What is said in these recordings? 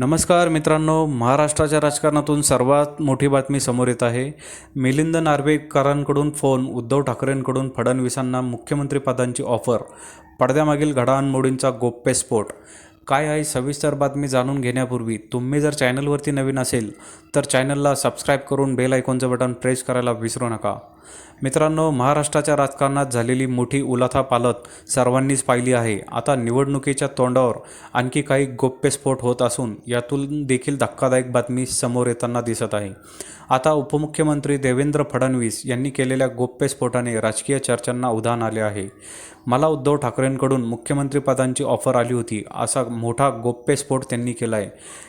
नमस्कार मित्रांनो महाराष्ट्राच्या राजकारणातून सर्वात मोठी बातमी समोर येत आहे. मिलिंद नार्वेकरांकडून फोन उद्धव ठाकरेंकडून फडणवीसांना मुख्यमंत्रीपदांची ऑफर पडद्यामागील घडामोडींचा गोप्यस्फोट. काय आहे सविस्तर बातमी जाणून घेण्यापूर्वी तुम्ही जर चॅनलवरती नवीन असेल तर चॅनलला सबस्क्राईब करून बेल आयकॉनचं बटन प्रेस करायला विसरू नका. मित्रांनो महाराष्ट्राच्या राजकारणात झालेली मोठी उलाथापालत सर्वांनीच पाहिली आहे. आता निवडणुकीच्या तोंडावर आणखी काही गोप्यस्फोट होत असून यातून देखील धक्कादायक बातमी समोर येताना दिसत आहे. आता उपमुख्यमंत्री देवेंद्र फडणवीस यांनी केलेल्या गोप्यस्फोटाने राजकीय चर्चांना उधाण आले आहे. मला उद्धव ठाकरेंकडून मुख्यमंत्रीपदांची ऑफर आली होती. असा मोठा गोप्यस्फोट त्यांनी केला आहे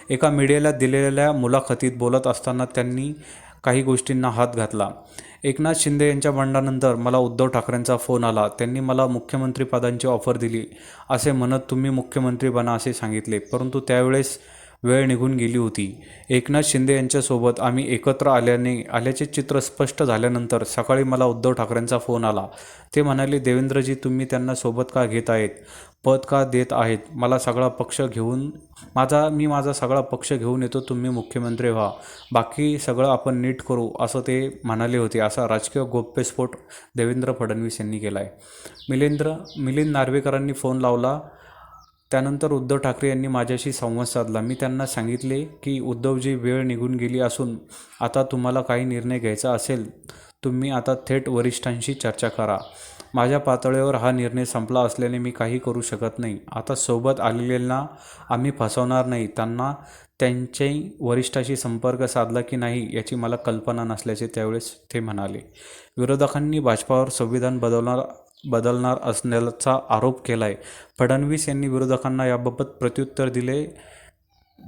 एका मीडियाला दिलेल्या मुलाखतीत बोलत असताना त्यांनी काही गोष्टींना हात घातला. एकनाथ शिंदे यांच्या बंडानंतर मला उद्धव ठाकरेंचा फोन आला. त्यांनी मला मुख्यमंत्रीपदांची ऑफर दिली. असे म्हणत तुम्ही मुख्यमंत्री बना असे सांगितले. परंतु त्यावेळेस वेळ निघून गेली होती. एकनाथ शिंदे यांच्यासोबत आम्ही एकत्र आल्याने आल्याचे चित्र स्पष्ट झाल्यानंतर सकाळी मला उद्धव ठाकरेंचा फोन आला. ते म्हणाले देवेंद्रजी तुम्ही त्यांना सोबत का घेत आहेत? पद का देत आहेत? मला सगळा पक्ष घेऊन माझा मी माझा सगळा पक्ष घेऊन येतो तुम्ही मुख्यमंत्री व्हा. बाकी सगळं आपण नीट करू असं ते म्हणाले होते. असा राजकीय गोप्यस्फोट देवेंद्र फडणवीस यांनी केला आहे मिलिंद्र मिलिंद नार्वेकरांनी फोन लावला. त्यानंतर उद्धव ठाकरे यांनी माझ्याशी संवाद साधला. मी त्यांना सांगितले की उद्धवजी वेळ निघून गेली असून आता तुम्हाला काही निर्णय घ्यायचा असेल तुम्ही आता थेट वरिष्ठांशी चर्चा करा. माझ्या पातळीवर हा निर्णय संपला असल्याने मी काही करू शकत नाही. आता सोबत आलेल्यांना आम्ही फसवणार नाही. त्यांना त्यांच्याही वरिष्ठाशी संपर्क साधला की नाही याची मला कल्पना नसल्याचे त्यावेळेस ते म्हणाले. विरोधकांनी भाजपावर संविधान बदलणार बदलणार असण्याचा आरोप केला आहे फडणवीस यांनी विरोधकांना याबाबत प्रत्युत्तर दिले.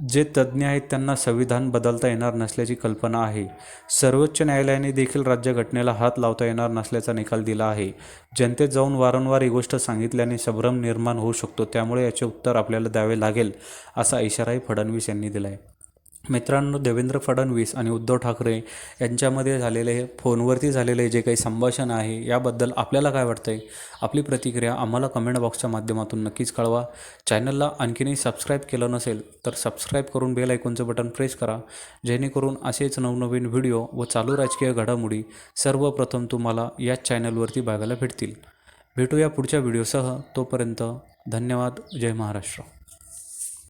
जे तज्ज्ञ आहेत त्यांना संविधान बदलता येणार नसल्याची कल्पना आहे. सर्वोच्च न्यायालयाने देखील राज्यघटनेला हात लावता येणार नसल्याचा निकाल दिला आहे. जनतेत जाऊन वारंवार ही गोष्ट सांगितल्याने संभ्रम निर्माण होऊ शकतो. त्यामुळे याचे उत्तर आपल्याला द्यावे लागेल असा इशाराही फडणवीस यांनी दिला आहे मित्रांनो देवेंद्र फडणवीस आणि उद्धव ठाकरे यांच्यामध्ये झालेले फोनवरती झालेले जे काही संभाषण आहे याबद्दल आपल्याला काय वाटतं आहे आपली प्रतिक्रिया आम्हाला कमेंट बॉक्सच्या माध्यमातून नक्कीच कळवा. चॅनलला आणखीनही सबस्क्राईब केलं नसेल तर सबस्क्राईब करून बेल ऐकूनचं बटन प्रेस करा. जेणेकरून असेच नवनवीन व्हिडिओ व चालू राजकीय घडामोडी सर्वप्रथम तुम्हाला याच चॅनलवरती बघायला भेटतील. भेटूया पुढच्या व्हिडिओसह तोपर्यंत धन्यवाद. जय महाराष्ट्र.